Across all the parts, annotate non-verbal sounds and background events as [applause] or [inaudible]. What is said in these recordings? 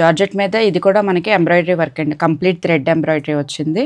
Georgette మీద ఇది కూడా మనకి ఎంబ్రాయిడరీ వర్క్ అండి. కంప్లీట్ థ్రెడ్ ఎంబ్రాయిడరీ వచ్చింది.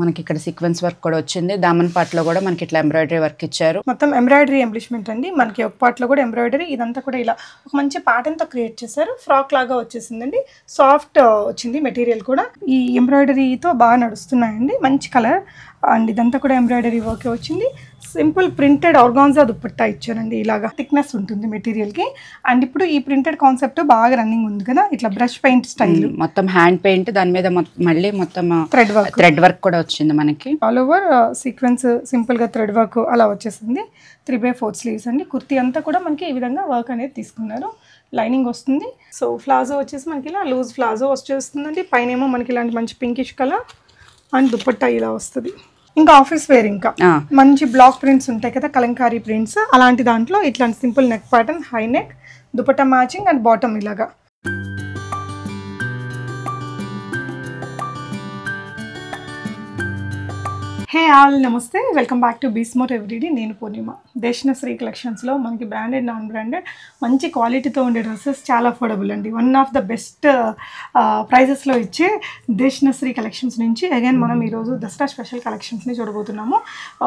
మనకి ఇక్కడ సీక్వెన్స్ వర్క్ కూడా వచ్చింది. దామన్ పాట్లో కూడా మనకి ఇట్లా ఎంబ్రాయిడరీ వర్క్ ఇచ్చారు. మొత్తం ఎంబ్రాయిడరీ ఎంబ్లిష్మెంట్ అండి. మనకి ఒక పార్ట్లో కూడా ఎంబ్రాయిడరీ ఇదంతా కూడా ఇలా ఒక మంచి pattern తో క్రియేట్ చేశారు. ఫ్రాక్ లాగా వచ్చేసిందండి. సాఫ్ట్ వచ్చింది మెటీరియల్ కూడా. ఈ ఎంబ్రాయిడరీతో బాగా నడుస్తున్నాయండి. మంచి కలర్ అండ్ ఇదంతా కూడా ఎంబ్రాయిడరీ వర్క్ వచ్చింది. సింపుల్ ప్రింటెడ్ ఆర్గాన్జా దుప్పట్టా ఇచ్చారండి ఇలాగా. థిక్నెస్ ఉంటుంది మెటీరియల్కి. అండ్ ఇప్పుడు ఈ ప్రింటెడ్ కాన్సెప్ట్ బాగా రన్నింగ్ ఉంది కదా? ఇట్లా బ్రష్ పెయింట్ స్టైల్. మొత్తం హ్యాండ్ పెయింట్ దాని మీద మళ్ళీ మొత్తం థ్రెడ్ వర్క్ థ్రెడ్ వర్క్ కూడా వచ్చింది మనకి. ఆల్ ఓవర్ సీక్వెన్స్ సింపుల్గా థ్రెడ్ వర్క్ అలా వచ్చేసింది. త్రీ బై ఫోర్ స్లీవ్స్ అండి. కుర్తీ అంతా కూడా మనకి ఈ విధంగా వర్క్ అనేది తీసుకున్నారు. లైనింగ్ వస్తుంది. సో ఫ్లాజో వచ్చేసి మనకి ఇలా లూజ్ ఫ్లాజో వచ్చేస్తుందండి. పైన ఏమో మనకి ఇలాంటి మంచి పింకిష్ కలర్ అండ్ దుపట్టా ఇలా వస్తుంది. ఇంకా ఆఫీస్ వేర్ ఇంకా. మంచి బ్లాక్ ప్రింట్స్ ఉంటాయి కదా కలంకారీ ప్రింట్స్ అలాంటి దాంట్లో ఇట్లాంటి simple neck pattern high neck dupatta matching and bottom ఇలాగా. హే ఆల్ నమస్తే. వెల్కమ్ బ్యాక్ టు బీస్మోట్ ఎవ్రీడే నేను పూర్ణిమ. దేశనశ్రీ కలెక్షన్స్లో మనకి బ్రాండెడ్ నాన్ బ్రాండెడ్ మంచి క్వాలిటీతో ఉండే డ్రెస్సెస్ చాలా అఫోర్డబుల్ అండి. వన్ ఆఫ్ ద బెస్ట్ ప్రైజెస్లో ఇచ్చే దేశనశ్రీ కలెక్షన్స్ నుంచి అగైన్ మనం ఈరోజు దసరా స్పెషల్ కలెక్షన్స్ని చూడబోతున్నాము.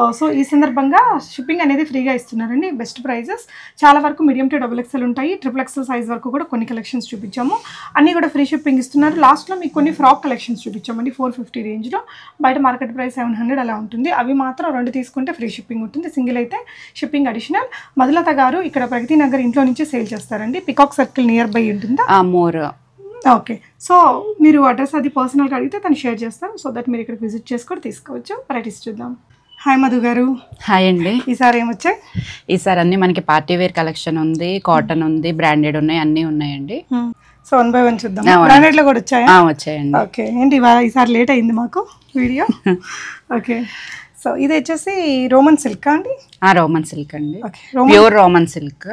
Uh, సో ఈ సందర్భంగా షిప్పింగ్ అనేది ఫ్రీగా ఇస్తున్నారండి. బెస్ట్ ప్రైజెస్ చాలా వరకు మీడియం టు డబుల్ ఎక్సెల్ ఉంటాయి. ట్రిపుల్ ఎక్సెల్ సైజ్ వరకు కూడా కొన్ని కలెక్షన్స్ చూపించాము. అన్నీ కూడా ఫ్రీ షిప్పింగ్ ఇస్తున్నారు. లాస్ట్లో మీకు కొన్ని ఫ్రాక్ కలెక్షన్స్ చూపించామండి. ఫోర్ ఫిఫ్టీ రేంజ్లో బయట మార్కెట్ ప్రైస్ సెవెన్ హండ్రెడ్ అలా ఉంటుంది? అవి మాత్రం రెండు తీసుకుంటే ఫ్రీ షిప్పింగ్ ఉంటుంది. సింగిల్ అయితే షిప్పింగ్ అడిషనల్. మధులత గారు ఇక్కడ ప్రగతి నగర్ ఇంట్లో నుంచి సేల్ చేస్తారండి. పికాక్ సర్కిల్ నియర్ బై ఉంటుందా? ఆ మోర్. ఓకే. సో మీరు అడ్రస్ అది పర్సనల్గా అడిగితే తను షేర్ చేస్తాను. సో దట్ మీరు ఇక్కడ విజిట్ చేసుకొని తీసుకోవచ్చు. వెరైటీస్ చూద్దాం. హాయ్ మధు గారు. హాయ్ అండి. ఈసారి ఏమొచ్చాయి ఈసారి అన్ని మనకి పార్టీ వేర్ కలెక్షన్ ఉంది కాటన్ ఉంది బ్రాండెడ్ ఉన్నాయి అన్నీ ఉన్నాయండి. సో వన్ బై వన్ చూద్దాం అవును. బ్రాండెడ్లో కూడా వచ్చాయా? వచ్చాయండి. ఓకే ఏంటి ఈసారి లేట్ అయింది మాకు వీడియో? [laughs] ఓకే సో ఇది వచ్చేసి రోమన్ సిల్క్ అండి? ఆ రోమన్ సిల్క్ అండి. ప్యూర్ రోమన్ సిల్క్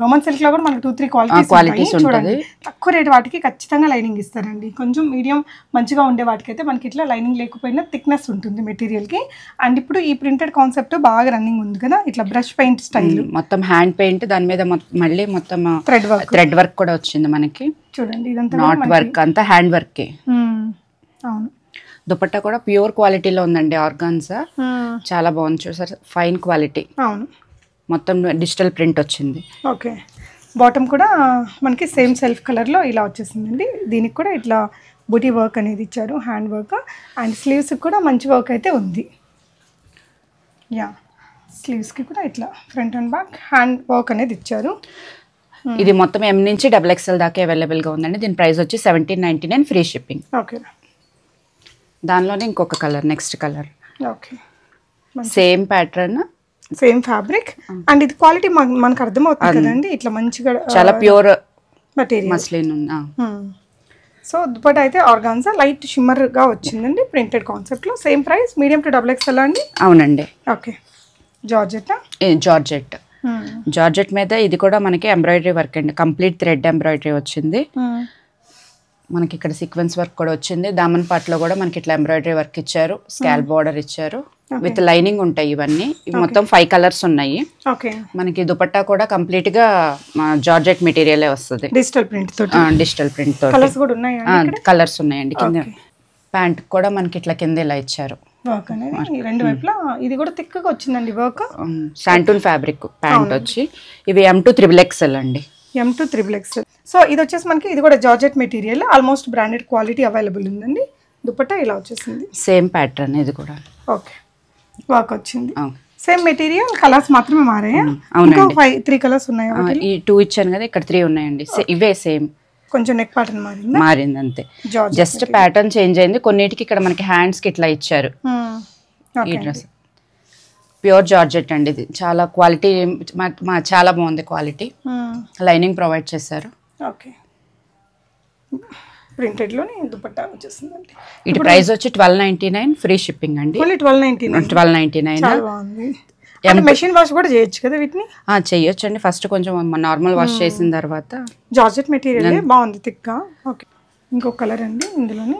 రోమన్ సిల్క్లో కూడా మనకు టూ త్రీ క్వాలిటీస్ qualities ఉంటాయి. చూడండి. తక్కువ రేట్ వాటికి ఖచ్చితంగా లైనింగ్ ఇస్తారండి. కొంచెం మీడియం మంచిగా ఉండే వాటికైతే మనకి ఇట్లా లైనింగ్ లేకపోయినా థిక్నెస్ ఉంటుంది మెటీరియల్కి. అండ్ ఇప్పుడు ఈ ప్రింటెడ్ కాన్సెప్ట్ బాగా రన్నింగ్ ఉంది కదా ఇట్లా బ్రష్ పెయింట్ స్టైల్ మొత్తం హ్యాండ్ పెయింట్ దాని మీద మళ్ళీ మొత్తం థ్రెడ్ వర్క్ థ్రెడ్ వర్క్ కూడా వచ్చింది మనకి. చూడండి ఇదంతా నాట్ వర్క్ అంతా హ్యాండ్ వర్కే. అవును. దుపట్టా కూడా ప్యూర్ క్వాలిటీలో ఉందండి ఆర్గాన్సా. చాలా బాగుంది చూసారు ఫైన్ క్వాలిటీ అవును. మొత్తం డిజిటల్ ప్రింట్ వచ్చింది. ఓకే. బాటమ్ కూడా మనకి సేమ్ సెల్ఫ్ కలర్లో ఇలా వచ్చేసిందండి. దీనికి కూడా ఇట్లా బుటీ వర్క్ అనేది ఇచ్చారు హ్యాండ్ వర్క్. అండ్ స్లీవ్స్కి కూడా మంచి వర్క్ అయితే ఉంది. యా. స్లీవ్స్కి కూడా ఇట్లా front and back hand work అనేది ఇచ్చారు. ఇది మొత్తం ఎం నుంచి డబుల్ ఎక్స్ఎల్ దాకా అవైలబుల్గా ఉందండి. దీని ప్రైస్ వచ్చి seventeen ninety nine free shipping. Okay. దానిలోనే ఇంకొక colour next colour. Okay. Same pattern same fabric. And ఇది క్వాలిటీ మనకు అర్థమవుతుంది కదండి. ఇట్లా మంచిగా చాలా pure material muslin. So dupatta అయితే ఆర్గాన్జా లైట్ షిమ్మర్గా వచ్చిందండి ప్రింటెడ్ కాన్సెప్ట్లో same price medium to double XL అండి? అవునండి. ఓకే జార్జెట్ జార్జెట్ జార్జెట్ మీద ఇది కూడా మనకి ఎంబ్రాయిడరీ వర్క్ అండి. కంప్లీట్ థ్రెడ్ ఎంబ్రాయిడరీ వచ్చింది. మనకి ఇక్కడ సీక్వెన్స్ వర్క్ కూడా వచ్చింది. దామన్ పాట్లో కూడా మనకి ఇట్లా ఎంబ్రాయిడరీ వర్క్ ఇచ్చారు. స్కాల్ బార్డర్ ఇచ్చారు. విత్ లైనింగ్ ఉంటాయి ఇవన్నీ. ఇవి మొత్తం ఫైవ్ కలర్స్ ఉన్నాయి. ఓకే మనకి దుపట్టా కూడా కంప్లీట్గా జార్జెట్ మెటీరియలే వస్తుంది. డిజిటల్ ప్రింట్ డిజిటల్ ప్రింట్తో కలర్స్ కూడా ఉన్నాయా కలర్స్ ఉన్నాయండి. కింద ప్యాంట్ కూడా మనకి ఇట్లా కింద ఇలా ఇచ్చారు. రెండు వైపులా ఇది కూడా వచ్చిందండి వర్క్ శాంటూన్ ఫ్యాబ్రిక్ ప్యాంట్ వచ్చి. ఇవి ఎం టు త్రిబుల్ ఎక్స్ఎల్ అండి. M to triple X so ఇది వచ్చేసి మనకి ఇది కూడా georgette material almost branded quality available ఉందండి. దుపట్టా ఇలా వచ్చేసింది. సేమ్ ప్యాటర్న్ ఇది కూడా. ఓకే వర్క్ వచ్చింది. సేమ్ మెటీరియల్ కలర్స్ మాత్రమే మారాయా? అవునండి. ఇంకా ఫైవ్ త్రీ కలర్స్ ఉన్నాయా ఈ టూ ఇచ్చాను కదా ఇక్కడ త్రీ ఉన్నాయండి. ఇవే సేమ్ కొంచెం నెక్ ప్యాటర్న్ మారిందా? మారింది అంతే. జస్ట్ ప్యాటర్న్ చేంజ్ అయింది. కొన్నిటికి ఇక్కడ మనకి హ్యాండ్స్కి ఇట్లా ఇచ్చారు. ఈ ఓకే డ్రెస్ ప్యూర్ జార్జెట్ అండి ఇది. చాలా క్వాలిటీ మా చాలా బాగుంది క్వాలిటీ లైనింగ్ ప్రొవైడ్ చేశారు. ఓకే ప్రింటెడ్లోనే దుపట్టా వచ్చేసిందండి. ఇటు ప్రైస్ వచ్చి twelve ninety nine free shipping అండి. Twelve ninety twelve ninety nine? Machine wash కూడా చేయొచ్చు కదా వీటిని? చెయ్యొచ్చండి ఫస్ట్ కొంచెం నార్మల్ వాష్ చేసిన తర్వాత. జార్జెట్ మెటీరియల్ బాగుంది థిక్గా ఓకే. ఇంకొక కలర్ అండి ఇందులోనే.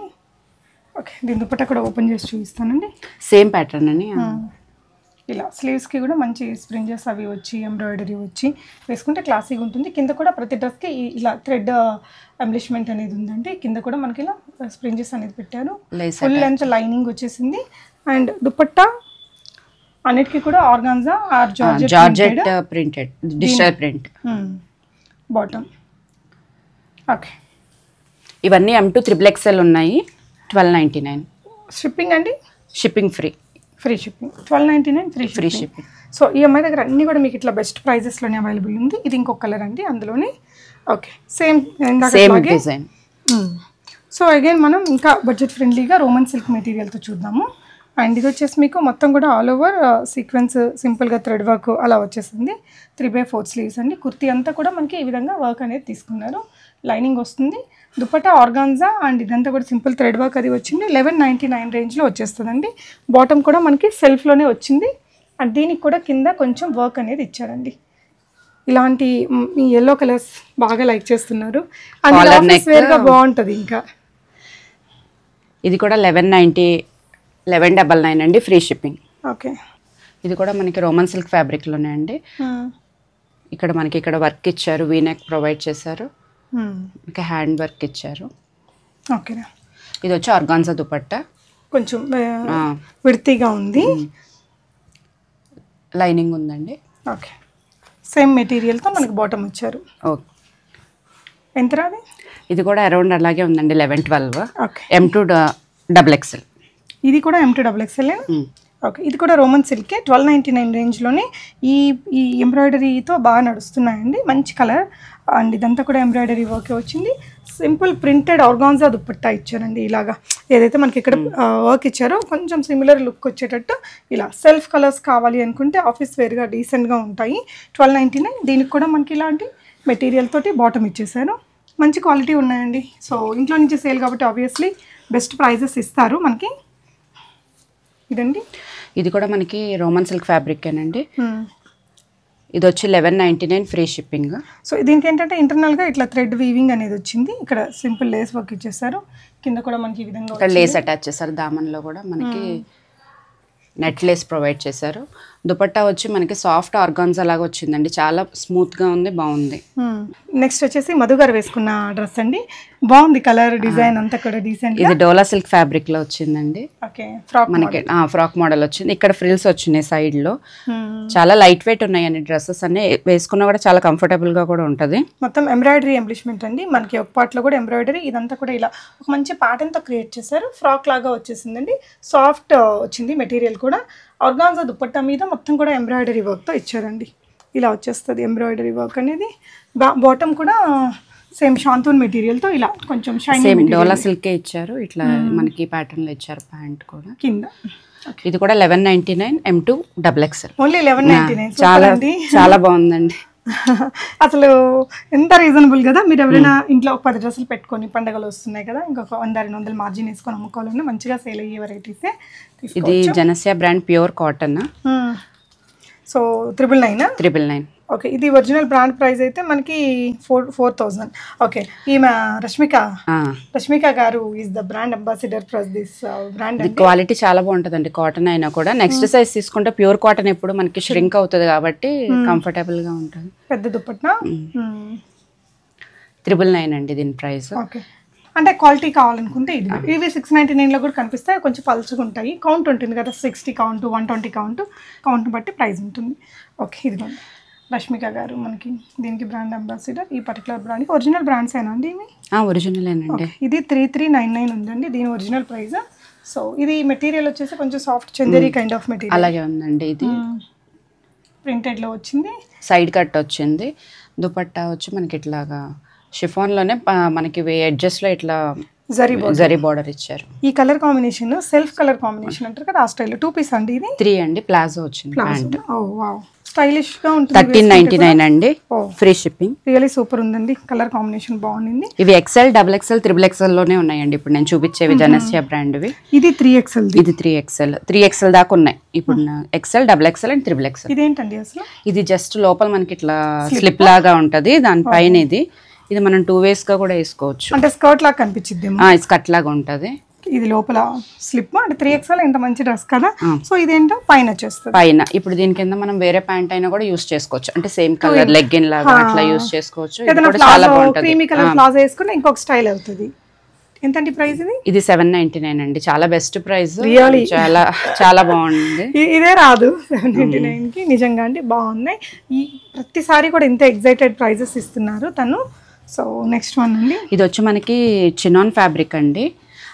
ఓకే దీని దుపట్టా కూడా ఓపెన్ చేసి చూపిస్తానండి. సేమ్ ప్యాటర్న్ అని? ఇలా స్లీవ్స్కి కూడా మంచి స్ప్రింజెస్ అవి వచ్చి ఎంబ్రాయిడరీ వచ్చి వేసుకుంటే క్లాసీగా ఉంటుంది. కింద కూడా ప్రతి డ్రెస్కి ఇలా థ్రెడ్ ఎంబ్లిష్మెంట్ అనేది ఉందండి. కింద కూడా మనకి ఇలా స్ప్రింజెస్ అనేది పెట్టారు. ఫుల్ లెంత్ లైనింగ్ వచ్చేసింది. అండ్ దుపట్టా అన్నిటికీ కూడా organza or georgette georgette printed digital print bottom okay ఇవన్నీ ఎం టూ త్రిబుల్ ఎక్స్ఎల్ ఉన్నాయి. ట్వెల్వ్ నైంటీ నైన్ షిప్పింగ్ అండి? Shipping free free shipping twelve ninety nine free free shipping so ఈ అమ్మాయి దగ్గర అన్ని కూడా మీకు ఇట్లా బెస్ట్ ప్రైజెస్లోనే అవైలబుల్ ఉంది. ఇది ఇంకొక కలర్ అండి. అందులోనే okay same same design so again మనం ఇంకా బడ్జెట్ ఫ్రెండ్లీగా రోమన్ సిల్క్ మెటీరియల్తో చూద్దాము. అండ్ ఇది వచ్చేసి మీకు మొత్తం కూడా ఆల్ ఓవర్ సీక్వెన్స్ సింపుల్గా థ్రెడ్ వర్క్ అలా వచ్చేసింది. త్రీ బై ఫోర్ స్లీవ్స్ అండి. కుర్తీ అంతా కూడా మనకి ఈ విధంగా వర్క్ అనేది తీసుకున్నారు. లైనింగ్ వస్తుంది. దుపట్టా ఆర్గాన్జా అండ్ ఇదంతా కూడా సింపుల్ థ్రెడ్ వర్క్ అది వచ్చింది. లెవెన్ నైంటీ నైన్ రేంజ్లో వచ్చేస్తుందండి. బాటమ్ కూడా మనకి సెల్ఫ్లోనే వచ్చింది. అండ్ దీనికి కూడా కింద కొంచెం వర్క్ అనేది ఇచ్చారండి. ఇలాంటి మ్, ఎల్లో కలర్స్ బాగా లైక్ చేస్తున్నారు. అండ్. వేర్గా బాగుంటుంది ఇంకా. ఇది కూడా eleven ninety eleven double nine అండి ఫ్రీ షిప్పింగ్. ఓకే. ఇది కూడా మనకి రోమన్ సిల్క్ ఫ్యాబ్రిక్లోనే అండి ఇక్కడ మనకి ఇక్కడ వర్క్ ఇచ్చారు వీనెక్ ప్రొవైడ్ చేశారు. ఇంకా హ్యాండ్ వర్క్ ఇచ్చారు. ఓకేనా. ఇది వచ్చి ఆర్గాన్జా దుపట్టా. కొంచెం విడతీగా ఉంది. లైనింగ్ ఉందండి. ఓకే. సేమ్ మెటీరియల్తో మనకి బాటమ్ వచ్చారు. ఓకే. ఎంత రాది ఇది కూడా అరౌండ్ అలాగే ఉందండి eleven twelve. Okay. M to double XL. ఇది కూడా M to double XL okay ఇది కూడా రోమన్ సిల్కే ట్వెల్వ్ నైంటీ నైన్ రేంజ్లోనే ఈ ఈ ఎంబ్రాయిడరీతో బాగా నడుస్తున్నాయండి. మంచి కలర్ అండ్ ఇదంతా కూడా ఎంబ్రాయిడరీ వర్క్ వచ్చింది. సింపుల్ ప్రింటెడ్ ఆర్గాన్జా దుపట్టా ఇచ్చారండి ఇలాగా. ఏదైతే మనకి ఇక్కడ వర్క్ ఇచ్చారో కొంచెం సిమిలర్ లుక్ వచ్చేటట్టు ఇలా సెల్ఫ్ కలర్స్ కావాలి అనుకుంటే ఆఫీస్ వేర్గా డీసెంట్గా ఉంటాయి. ట్వెల్వ్ నైంటీ నైన్ దీనికి కూడా మనకి ఇలాంటి మెటీరియల్ తోటి బాటమ్ ఇచ్చేసారు. మంచి క్వాలిటీ ఉన్నాయండి. సో ఇంట్లో నుంచి సేల్ కాబట్టి ఆబ్వియస్లీ బెస్ట్ ప్రైజెస్ ఇస్తారు మనకి. ఇదండి? ఇది కూడా మనకి రోమన్ సిల్క్ ఫ్యాబ్రికేనండి ఇది వచ్చి eleven ninety nine free shipping. So దీనికి ఏంటంటే ఇంటర్నల్గా ఇట్లా థ్రెడ్ వీవింగ్ అనేది వచ్చింది. ఇక్కడ సింపుల్ లేస్ వర్క్ ఇచ్చేసారు. కింద కూడా మనకి ఈ విధంగా లేస్ అటాచ్ చేశారు. దామన్లో కూడా మనకి నెట్ లేస్ ప్రొవైడ్ చేశారు. దుపట్టా వచ్చి మనకి సాఫ్ట్ ఆర్గాన్స్ అలాగా వచ్చిందండి. చాలా స్మూత్గా ఉంది బాగుంది. నెక్స్ట్ వచ్చేసి మధు గారు వేసుకున్న డ్రెస్ అండి. బాగుంది కలర్ డిజైన్ అంతా కూడా డీసెంట్ ఇది డోలా సిల్క్ ఫ్యాబ్రిక్లో వచ్చిందండి. ఓకే ఫ్రాక్ మనకి ఫ్రాక్ మోడల్ వచ్చింది. ఇక్కడ ఫ్రిల్స్ వచ్చినాయి సైడ్లో. చాలా లైట్ వెయిట్ ఉన్నాయండి డ్రెస్సెస్ అన్ని. వేసుకున్నా కూడా చాలా కంఫర్టబుల్గా కూడా ఉంటుంది. మొత్తం ఎంబ్రాయిడరీ ఎంబ్లిష్మెంట్ అండి. మనకి ఒక పార్ట్లో కూడా ఎంబ్రాయిడరీ ఇదంతా కూడా ఇలా ఒక మంచి ప్యాటర్న్తో క్రియేట్ చేశారు. ఫ్రాక్ లాగా వచ్చేసిందండి. సాఫ్ట్ వచ్చింది మెటీరియల్ కూడా. ఆర్గాన్జా దుపట్టా మీద మొత్తం కూడా ఎంబ్రాయిడరీ వర్క్తో ఇచ్చారండి. ఇలా వచ్చేస్తుంది ఎంబ్రాయిడరీ వర్క్ అనేది. బాటమ్ కూడా సేమ్ షాంతూన్ మెటీరియల్తో ఇలా కొంచెం సేమ్ డోలా సిల్కే ఇచ్చారు. ఇట్లా మనకి ప్యాటర్న్లో ఇచ్చారు ప్యాంట్ కూడా. కింద. ఇది కూడా eleven ninety nine M to double XL only eleven ninety nine చాలా చాలా బాగుందండి. అసలు ఎంత రీజనబుల్ కదా? మీరు ఎవరైనా ఇంట్లో ఒక పది డ్రెస్సులు పెట్టుకొని పండగలు వస్తున్నాయి కదా ఇంకొక వంద రెండు వందలు మార్జిన్ వేసుకొని అమ్ముకోవాలన్నా మంచిగా సేల్ అయ్యే వెరైటీసే ఇది Janasya brand pure cotton. So triple nine triple nine okay ఇది ఒరిజినల్ బ్రాండ్ ప్రైస్ అయితే మనకి ఫోర్ ఫోర్ థౌజండ్ ఓకే ఈమె రష్మిక. రష్మిక గారు is the brand ambassador for this brand ఇది క్వాలిటీ చాలా బాగుంటుందండి కాటన్ అయినా కూడా. నెక్స్ట్ సైజ్ తీసుకుంటే ప్యూర్ కాటన్ ఎప్పుడు మనకి ష్రింక్ అవుతుంది కాబట్టి కంఫర్టబుల్గా ఉంటుంది. పెద్ద దుప్పట్న? త్రిబుల్ నైన్ అండి దీని ప్రైస్ ఓకే అంటే క్వాలిటీ కావాలనుకుంటే ఇది. ఇవి సిక్స్ నైంటీ నైన్లో కూడా కనిపిస్తాయి కొంచెం పల్చగా ఉంటాయి. కౌంట్ ఉంటుంది కదా sixty count one twenty count count బట్టి ప్రైస్ ఉంటుంది. ఓకే ఇదిగోండి. రష్మిక గారు మనకి దీనికి బ్రాండ్ అంబాసిడర్ ఈ పర్టికులర్ బ్రాండ్కి ఒరిజినల్ బ్రాండ్స్ ఏనా అండి ఇవి? ఒరిజినల్ అండి ఇది త్రీ త్రీ నైన్ నైన్ ఉందండి. దీని ఒరిజినల్ ప్రైస్ సో ఇది మెటీరియల్ వచ్చేసి కొంచెం soft Chanderi kind of material అలాగే ఉందండి ఇది. ప్రింటెడ్లో వచ్చింది. సైడ్ కట్ వచ్చింది. దుపట్టా వచ్చి మనకి ఇట్లాగా షిఫాన్లోనే మనకి edges లో ఇట్లా జరీ జరీ బార్డర్ ఇచ్చారు. ఈ colour combination self colour combination అంటారు కదా ఆ స్టైల్ టూ పీస్ అండి ఇది? త్రీ అండి. ప్లాజో వచ్చింది ప్యాంట్. ఓ వావ్ స్టైలిష్గా ఉంటుంది థర్టీన్ నైన్టీ నైన్ అండి. ఫ్రీ షిప్పింగ్ రియలీ సూపర్ ఉందండి. కలర్ కాంబినేషన్ బాగుంది ఇవి ఎక్సెల్ డబుల్ ఎక్సెల్ త్రిబుల్ ఎక్సెల్లోనే ఉన్నాయండి. ఇప్పుడు నేను చూపించేవి జనస్యా బ్రాండ్వి. ఇది త్రీ ఎక్స్ఎల్ ఇది త్రీ ఎక్సెల్ త్రీ ఎక్సెల్ దాకా ఉన్నాయి. ఇప్పుడు XL double XL and triple XL ఇదేంటండి అసలు? ఇది జస్ట్ లోపల మనకి ఇట్లా స్లిప్ లాగా ఉంటది. దానిపైన ఇది. ఇది మనం టూ వేస్గా కూడా వేసుకోవచ్చు. అంటే స్కర్ట్ లాగా ఇది కట్ లాగా ఉంటది. ఇది లోపల స్లిప్ అంటే త్రీ ఎక్స్ఎల్ ఎంత మంచి డ్రెస్ కదా. సో ఇదేంటో పైన వచ్చేస్తుంది. పైన. ఇప్పుడు దీని కింద మనం వేరే ప్యాంట్ అయినా కూడా యూస్ చేసుకోవచ్చు. అంటే సేమ్ కలర్ లెగ్గిన్ లాగా అట్లా యూస్ చేసుకోవచ్చు. క్రీమీ కలర్ ప్లాజో వేసుకుని ఇంకొక స్టైల్ అవుతుంది. ఎంతండి ప్రైస్ ఇది? ఇది సెవెన్ నైన్టీ నైన్ అండి. చాలా బెస్ట్ ప్రైస్? చాలా చాలా బాగుంది. [laughs] ఇదే రాదు. సెవెన్ నైంటీ నైన్కి నిజంగా అండి బాగున్నాయి. ఈ ప్రతిసారి కూడా ఇంత ఎగ్జైటెడ్ ప్రైజెస్ ఇస్తున్నారు తను. సో నెక్స్ట్ వన్ అండి. ఇది వచ్చి మనకి చినాన్ ఫ్యాబ్రిక్ అండి.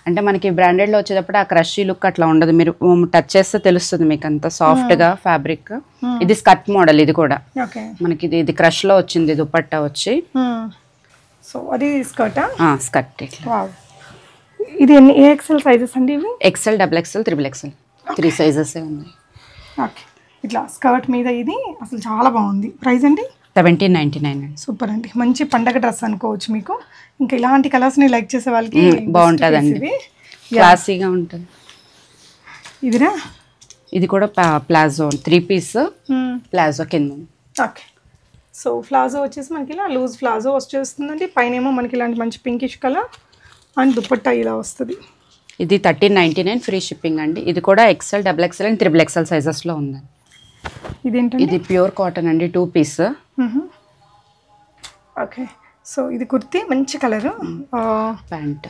అంటే మనకి బ్రాండెడ్లో వచ్చేటప్పుడు ఆ క్రషీ లుక్ అట్లా ఉండదు. మీరు టచ్ చేస్తే తెలుస్తుంది మీకు అంత సాఫ్ట్గా ఫ్యాబ్రిక్ ఇది స్కర్ట్ మోడల్ ఇది కూడా. ఓకే మనకి ఇది ఇది క్రష్లో వచ్చింది దుపట్టా వచ్చి. సో అది స్కర్టా స్కర్ట్ ఇది ఎన్ని ఏ ఎక్సెల్ సైజెస్ అండి ఇవి? XL double XL triple XL three sizes ఉన్నాయి. ఓకే ఇట్లా స్కర్ట్ మీద ఇది అసలు చాలా బాగుంది. ప్రైస్ అండి? సెవెంటీన్ నైన్టీ నైన్ అండి. సూపర్ అండి మంచి పండగ డ్రెస్ అనుకోవచ్చు మీకు. ఇంకా ఇలాంటి కలర్స్ని లైక్ చేసే వాళ్ళకి బాగుంటుందండి. క్లాసీగా ఉంటుంది. ఇదిరా ఇది కూడా ప్లాజో త్రీ పీస్ ప్లాజో కింద. ఓకే. సో ఫ్లాజో వచ్చేసి మనకి ఇలా లూజ్ ఫ్లాజో వచ్చేస్తుందండి. పైన ఏమో మనకి ఇలాంటి మంచి పింకిష్ కలర్ అండ్ దుపట్టా ఇలా వస్తుంది. ఇది thirteen ninety nine free shipping అండి. ఇది కూడా XL double XL and triple XL సైజెస్లో ఉందండి. ఇది ప్యూర్ కాటన్ అండి టూ పీస్. ఓకే. సో ఇది కుర్తి మంచి కలర్. ప్యాంట్.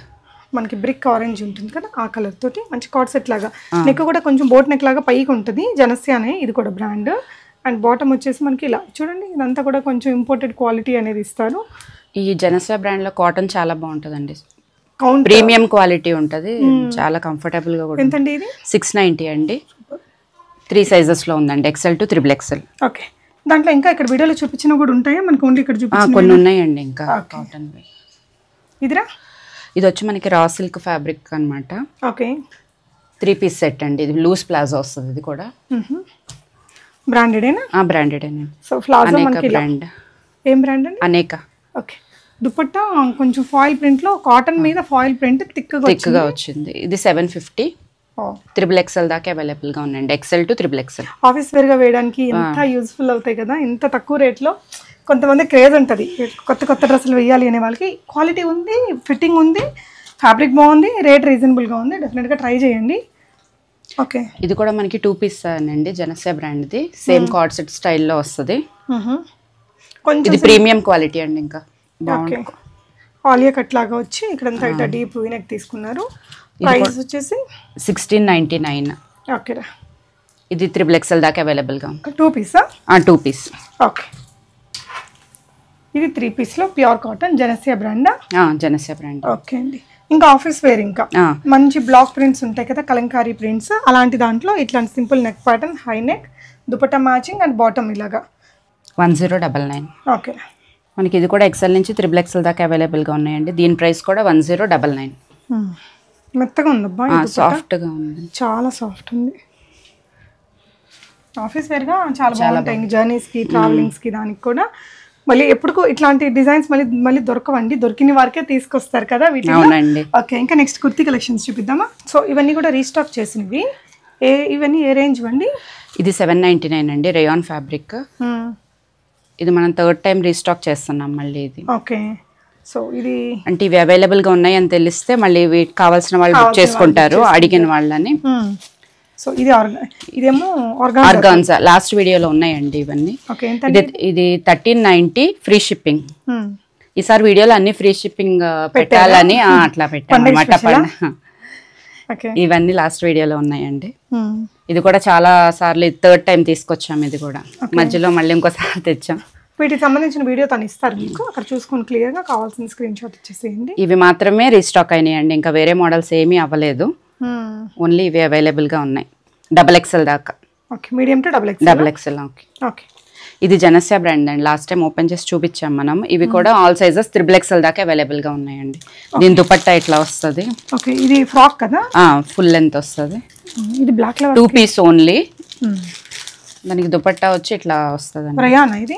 మనకి బ్రిక్ ఆరెంజ్ ఉంటుంది కదా ఆ కలర్ తోటి మంచి కాట్ సెట్ లాగా. నెక్ కూడా కొంచెం బోట్ నెక్ లాగా పైకి ఉంటుంది జనస్య అనే ఇది కూడా బ్రాండ్. అండ్ బాటమ్ వచ్చేసి మనకి ఇలా చూడండి ఇదంతా కూడా కొంచెం ఇంపోర్టెడ్ క్వాలిటీ అనేది ఇస్తారు. ఈ జనసా బ్రాండ్లో కాటన్ చాలా బాగుంటుందండి. ప్రీమియం క్వాలిటీ ఉంటుంది చాలా కంఫర్టబుల్గా కూడా ఎంతండి ఇది? సిక్స్ నైంటీ అండి. త్రీ సైజెస్లో ఉందండి. XL to triple XL okay దాంట్లో ఇంకా ఇక్కడ వీడియోలో చూపించినవి కూడా ఉంటాయా? మనకు ఓన్లీ ఇక్కడ చూపించిన కొన్ని ఉన్నాయండి ఇంకా కాటన్ ఇదిరా? ఇది వచ్చి మనకి రా సిల్క్ ఫ్యాబ్రిక్ అన్నమాట. ఓకే త్రీ పీస్ సెట్ అండి. ఇది లూజ్ ప్లాజో వస్తుంది ఇది కూడా. బ్రాండెడేనా ఆ బ్రాండెడ్ అండి సో ప్లాజో మనకి బ్రాండ్ ఏం బ్రాండ్ అండి? అనేక ఓకే దుపట్టా కొంచెం ఫాయిల్ ప్రింట్లో కాటన్ మీద ఫాయిల్ ప్రింట్ థిక్గా థిక్గా వచ్చింది. ఇది సెవెన్ ఫిఫ్టీ త్రిబుల్ ఎక్సెల్ దాకా అవైలబుల్గా ఉందండి. XL to triple XL office వేర్గా వేయడానికి ఎంత యూస్ఫుల్ అవుతాయి కదా ఎంత తక్కువ రేట్లో కొంతమంది క్రేజ్ ఉంటుంది. కొత్త కొత్త డ్రెస్సులు వేయాలి అనే వాళ్ళకి క్వాలిటీ ఉంది ఫిట్టింగ్ ఉంది ఫ్యాబ్రిక్ బాగుంది రేట్ రీజనబుల్గా ఉంది. డెఫినెట్గా ట్రై చేయండి. ఓకే ఇది కూడా మనకి టూ పీస్ అండి జనసే బ్రాండ్ది సేమ్ కార్డ్ సెట్ స్టైల్లో వస్తుంది. కొంచెం ఇది ప్రీమియం క్వాలిటీ అండి ఇంకా. ఓకే ఆలియా కట్ లాగా వచ్చి ఇక్కడంతా ఇట్లా డీప్ వీనెక్ తీసుకున్నారు. ప్రైస్ వచ్చేసి? సిక్స్టీన్ నైంటీ నైన్ ఓకేరా ఇది త్రిబుల్ ఎక్సెల్ దాకా అవైలబుల్గా టూ పీసా టూ పీస్ ఓకే ఇది త్రీ పీస్లో ప్యూర్ కాటన్ జనసియా బ్రాండా జనసే బ్రాండ్ ఓకే అండి. ఇంకా ఆఫీస్ వేర్ ఇంకా. మంచి బ్లాక్ ప్రింట్స్ ఉంటాయి కదా కలంకారీ ప్రింట్స్ అలాంటి దాంట్లో ఇట్లాంటి simple neck pattern high neck dupatta matching and bottom ఇలాగా. One zero double nine okay మనకి ఇది కూడా ఎక్సెల్ నుంచి త్రిబుల్ ఎక్సెల్ దాకా అవైలబుల్గా ఉన్నాయండి. దీని ప్రైస్ కూడా వన్ జీరో డబల్ నైన్ మెత్తగా ఉందబ్బా. సాఫ్ట్గా ఉంది. చాలా సాఫ్ట్ ఉంది. ఆఫీస్ వేర్గా చాలా బాగుంటాయి జర్నీస్కి ట్రావెలింగ్స్కి దానికి కూడా. మళ్ళీ ఎప్పుడుకో ఇట్లాంటి డిజైన్స్ మళ్ళీ మళ్ళీ దొరకవండి. దొరికిన వారికే తీసుకొస్తారు కదా అవునండి. ఓకే ఇంకా నెక్స్ట్ కుర్తీ కలెక్షన్స్ చూపిద్దామా? సో ఇవన్నీ కూడా రీస్టాక్ చేసినవి. ఏ ఇవన్నీ ఏ రేంజ్ అండి ఇది సెవెన్ నైంటీ నైన్ అండి రేయాన్ ఫ్యాబ్రిక్ ఇది మనం థర్డ్ టైం రీస్టాక్ చేస్తున్నాం మళ్ళీ ఇది. ఓకే సో ఇది అంటే ఇవి అవైలబుల్గా ఉన్నాయి అని తెలిస్తే మళ్ళీ కావాల్సిన వాళ్ళు బుక్ చేసుకుంటారు అడిగిన వాళ్ళని. సో ఇది ఆర్గా ఇదేమో ఆర్గాన్ ఆర్గాన్జా లాస్ట్ వీడియోలో ఉన్నాయండి ఇవన్నీ. ఇది ఇది థర్టీన్ నైన్టీ ఫ్రీ షిప్పింగ్ ఈసారి వీడియోలో అన్ని ఫ్రీ షిప్పింగ్ పెట్టాలని అట్లా పెట్టాను అనమాట ఓకే ఇవన్నీ లాస్ట్ వీడియోలో ఉన్నాయండి. ఇది కూడా చాలా సార్లు థర్డ్ టైం తీసుకొచ్చాం ఇది కూడా. మధ్యలో మళ్ళీ ఇంకోసారి [laughs] తెచ్చాం. వీటికి సంబంధించిన వీడియో తను ఇస్తారు మీకు. అక్కడ చూసుకొని క్లియర్గా కావాల్సిన స్క్రీన్ షాట్ ఇచ్చేసేయండి. ఇవి మాత్రమే రీస్టాక్ అయినాయండి. ఇంకా వేరే మోడల్స్ ఏమీ అవ్వలేదు. ఓన్లీ ఇవి అవైలబుల్గా ఉన్నాయి. డబల్ ఎక్సెల్ దాకా. Okay medium to double X double XL okay okay ఇది జనస్య బ్రాండ్ అండి. లాస్ట్ టైం ఓపెన్ చేసి చూపించాం మనం. ఇవి కూడా ఆల్ సైజెస్ త్రిబుల్ ఎక్సెల్ దాకా అవైలబుల్గా ఉన్నాయండి. దీని దుపట్టా ఇట్లా వస్తుంది? ఓకే ఇది ఫ్రాక్ కదా? ఫుల్ లెంత్ వస్తుంది. ఇది బ్లాక్ టూ పీస్ ఓన్లీ దానికి దుపట్టా వచ్చి ఇట్లా వస్తుంది రయానా ఇది?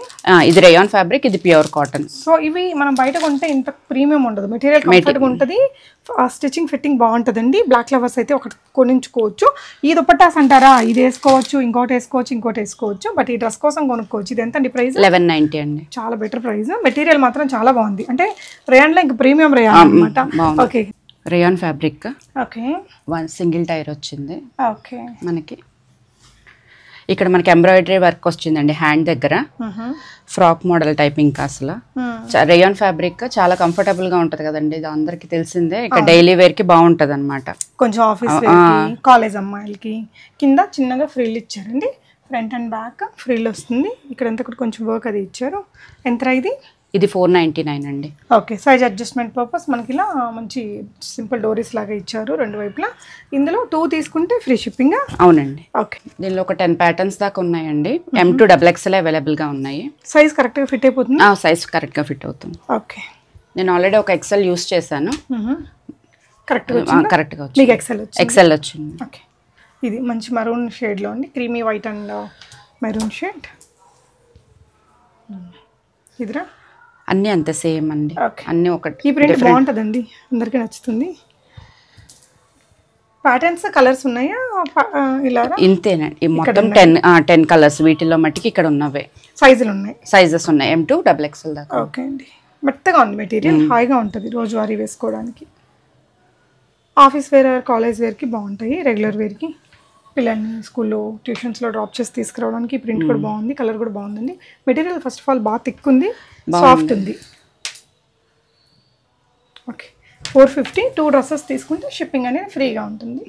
ఇది రేయాన్ ఫ్యాబ్రిక్ ఇది ప్యూర్ కాటన్. సో ఇవి మనం బయట కొంటే ఇంత ప్రీమియం ఉండదు. మెటీరియల్ కంఫర్ట్గా ఉంటుంది. స్టిచ్చింగ్ ఫిట్టింగ్ బాగుంటుందండి. బ్లాక్ ఫ్లవర్స్ అయితే ఒకటి కొనించుకోవచ్చు. ఈ దుపట్టాస్ అంటారా? ఇది వేసుకోవచ్చు ఇంకోటి వేసుకోవచ్చు ఇంకోటి వేసుకోవచ్చు. బట్ ఈ డ్రెస్ కోసం కొనుక్కోవచ్చు. ఇది ఎంత ప్రైస్? లెవెన్ నైంటీ అండి. చాలా బెటర్ ప్రైస్. మెటీరియల్ మాత్రం చాలా బాగుంది. అంటే రేయాన్లో ఇంకా ప్రీమియం రేయాన్ అనమాట. Okay rayon fabric. Okay one single tier వచ్చింది. ఓకే మనకి ఇక్కడ మనకి ఎంబ్రాయిడరీ వర్క్ వచ్చిందండి హ్యాండ్ దగ్గర. ఫ్రాక్ మోడల్ టైప్ ఇంకా అసలు. రేయాన్ ఫ్యాబ్రిక్ చాలా కంఫర్టబుల్గా ఉంటది కదండి ఇది అందరికి తెలిసిందే. ఇక డైలీ వేర్కి బాగుంటది అనమాట కొంచెం ఆఫీస్ కాలేజ్ అమ్మాయిలకి. కింద చిన్నగా ఫ్రీల్ ఇచ్చారండి. ఫ్రంట్ అండ్ బ్యాక్ ఫ్రీల్ వస్తుంది. ఇక్కడ అంతా కూడా కొంచెం వర్క్ అది ఇచ్చారు. ఎంత ఇది? ఇది ఫోర్ నైన్టీ నైన్ అండి. ఓకే సైజ్ అడ్జస్ట్మెంట్ పర్పస్ మనకి ఇలా మంచి సింపుల్ డోరీస్ లాగా ఇచ్చారు రెండు వైపులా. ఇందులో టూ తీసుకుంటే ఫ్రీ షిప్పింగ్ అవునండి. ఓకే దీనిలో ఒక టెన్ ప్యాటర్న్స్ దాకా ఉన్నాయండి. ఎం టూ డబుల్ ఎక్స్ఎల్ అవైలబుల్గా ఉన్నాయి. సైజ్ కరెక్ట్గా ఫిట్ అయిపోతుంది? సైజ్ కరెక్ట్గా ఫిట్ అవుతుంది. ఓకే నేను ఆల్రెడీ ఒక ఎక్సెల్ యూస్ చేశాను. కరెక్ట్గా కరెక్ట్గా వచ్చింది? మీకు ఎక్సెల్ ఎక్సెల్ వచ్చింది? ఓకే ఇది మంచి మరూన్ షేడ్లో ఉంది. Creamy white and maroon shade ఇదిరా? అన్ని అంతే సేమ్ అండి. అన్ని ఒకటి. ఈ ప్రింట్ బాగుంటుందండి. అందరికీ నచ్చుతుంది. ప్యాటర్న్స్ కలర్స్ ఉన్నాయా? ఇలా ఇంతేనండి. మొత్తం టెన్ టెన్ కలర్స్ వీటిలో మట్టికి ఇక్కడ ఉన్నవే. సైజులు ఉన్నాయి. సైజెస్ ఉన్నాయి. ఎం టూ డబుల్ ఎక్స్ఎల్ దాకా. ఓకే అండి. మెత్తగా ఉంది మెటీరియల్. హాయిగా ఉంటుంది రోజువారీ వేసుకోవడానికి. ఆఫీస్ వేర్ కాలేజ్ వేర్కి బాగుంటాయి. రెగ్యులర్ వేర్కి పిల్లల్ని స్కూల్లో ట్యూషన్స్లో డ్రాప్ చేసి తీసుకురావడానికి ప్రింట్ కూడా బాగుంది కలర్ కూడా బాగుందండి. మెటీరియల్ ఫస్ట్ ఆఫ్ ఆల్ బాగా థిక్ ఉంది సాఫ్ట్ ఉంది. Okay. Four fifty two dresses తీసుకుంటే షిప్పింగ్ అనేది ఫ్రీగా ఉంటుంది.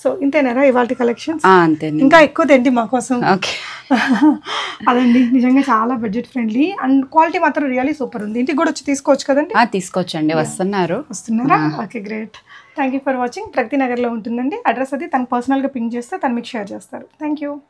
సో ఇంతేనారా ఇవాళ కలెక్షన్స్ అంతేనండి. ఇంకా ఎక్కువ తెండి మా కోసం. ఓకే. [laughs] అదండి నిజంగా చాలా బడ్జెట్ ఫ్రెండ్లీ అండ్ క్వాలిటీ మాత్రం రియలీ సూపర్ ఉంది. ఇంటికి కూడా వచ్చి తీసుకోవచ్చు కదండి? ఆ, తీసుకొచ్చండి వస్తున్నారు? వస్తున్నారా? Okay great thank you for watching Pragathi నగర్లో ఉంటుందండి. అడ్రస్ అది తను పర్సనల్గా పింక్ చేస్తే తను మీకు షేర్ చేస్తారు. Thank you